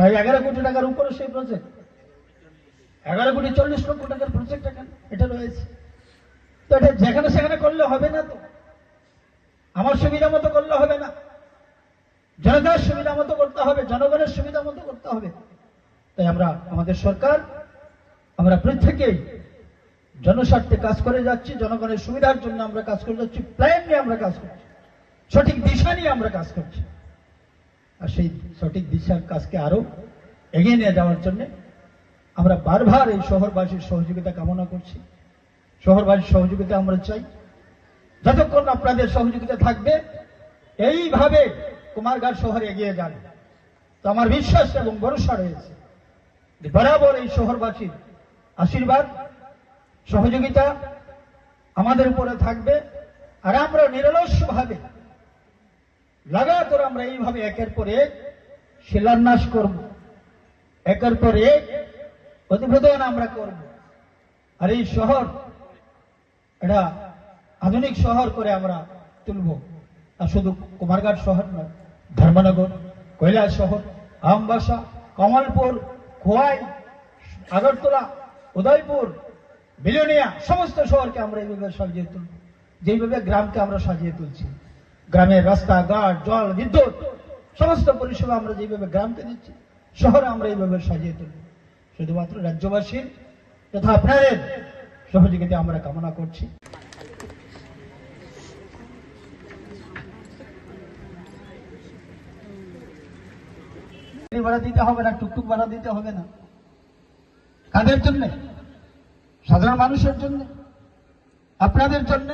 প্রায় এগারো কোটি টাকার উপরে সেই প্রজেক্ট এগারো কোটি চল্লিশ লক্ষ টাকার প্রজেক্ট এখানে, এটা রয়েছে। তো এটা যেখানে সেখানে করলে হবে না তো। আমার সুবিধা মতো করলে হবে না। জনতার সুবিধা মতো করতে হবে, জনগণের সুবিধা মতো করতে হবে। তাই আমরা, আমাদের সরকার, আমরা প্রত্যেকেই জনস্বার্থে কাজ করে যাচ্ছি, জনগণের সুবিধার জন্য আমরা কাজ করে যাচ্ছি প্ল্যান নিয়ে আমরা কাজ করছি, সঠিক দিশা নিয়ে আমরা কাজ করছি। সেই সঠিক দিশার কাজকে আরও এগিয়ে নিয়ে যাওয়ার জন্য আমরা বারবার এই শহরবাসীর সহযোগিতা কামনা করছি। শহরবাসীর সহযোগিতা আমরা চাই। যতক্ষণ আপনাদের সহযোগিতা থাকবে, এইভাবে কুমারঘাট শহর এগিয়ে যান। তো আমার বিশ্বাস এবং ভরসা রয়েছে বরাবর এই শহরবাসীর আশীর্বাদ, সহযোগিতা আমাদের উপরে থাকবে। আর আমরা নিরলস্যভাবে লাগাতার আমরা এইভাবে একের পর এক শিলান্যাস করব। একের পর এক উদ্বোধন আমরা করব। আর এই শহর, এটা আধুনিক শহর করে আমরা তুলব। আর শুধু কুমারঘাট শহর নয়, ধর্মনগর, কৈলাস শহর, আমবাসা, কমলপুর, খোয়াই, আগরতলা, উদয়পুর, বিলোনিয়া, সমস্ত শহরকে আমরা এইভাবে সাজিয়ে তুলব। যেইভাবে গ্রামকে আমরা সাজিয়ে তুলছি। গ্রামের রাস্তাঘাট জল, বিদ্যুৎ, সমস্ত পরিষেবা আমরা যেভাবে গ্রামকে দিচ্ছি, শহরে আমরা এইভাবে সাজিয়ে তুলব। শুধুমাত্র রাজ্যবাসীর তথা আপনাদের সহযোগিতা আমরা কামনা করছি। ভাড়া দিতে হবে না, টুকটুক ভাড়া দিতে হবে না। কাদের জন্য? সাধারণ মানুষের জন্য? আপনাদের জন্য?